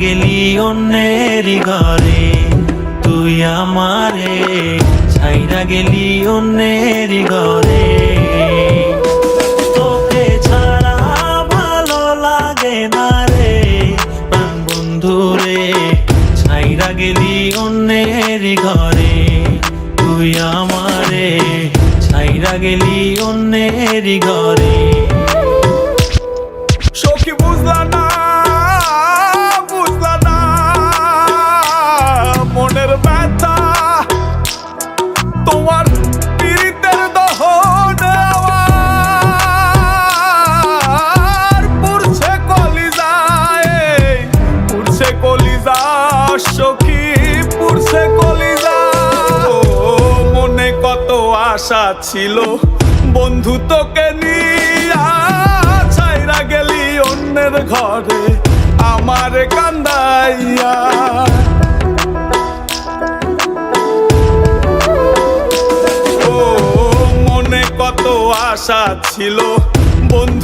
গেলি অন্যের ঘরে। তুই আমারে ছাইরা গেলি অন্যের ঘরে। তোকে ছাড়া ভালো লাগে না রে, প্রাণ বন্ধু রে, ছাইরা গেলি অন্যের ঘরে। তুই আমারে ছাইরা গেলি অন্যের ঘরে। আশা ছিল। বন্ধু তোকে নিয়া ছাইরা গেলি অন্যের ঘরে, আমার কান্দাইয়া। ও, মনে কত আশা ছিল। বন্ধু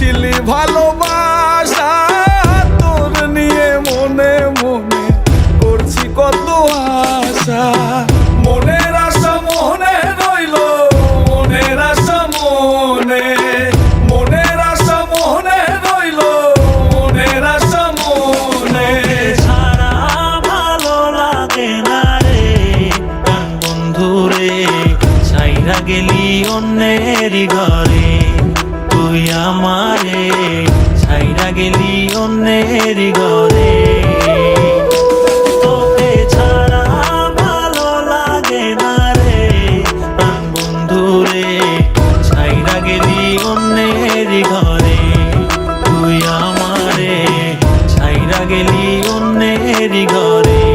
ছিলি ভালোবাসা, তোর নিয়ে মনে মনে করছি কত আশা। মনের আশা মনে রইল, মনের আশা মনে। মনের আশা মনে রইল, মনের আশা মনে। ছাড়া ভালো লাগে না রে, প্রাণ বন্ধু রে, ছাইরা গেলি অন্যের ঘরে। তুই আমারে সাইরা গেলি অন্যের ঘরে। তোকে ছাড়া ভালো লাগে না রে। প্রাণ বন্ধু রে সাইরা গেলি অন্যের ঘরে। তুই আমারে সাইরা গেলি অন্যের ঘরে।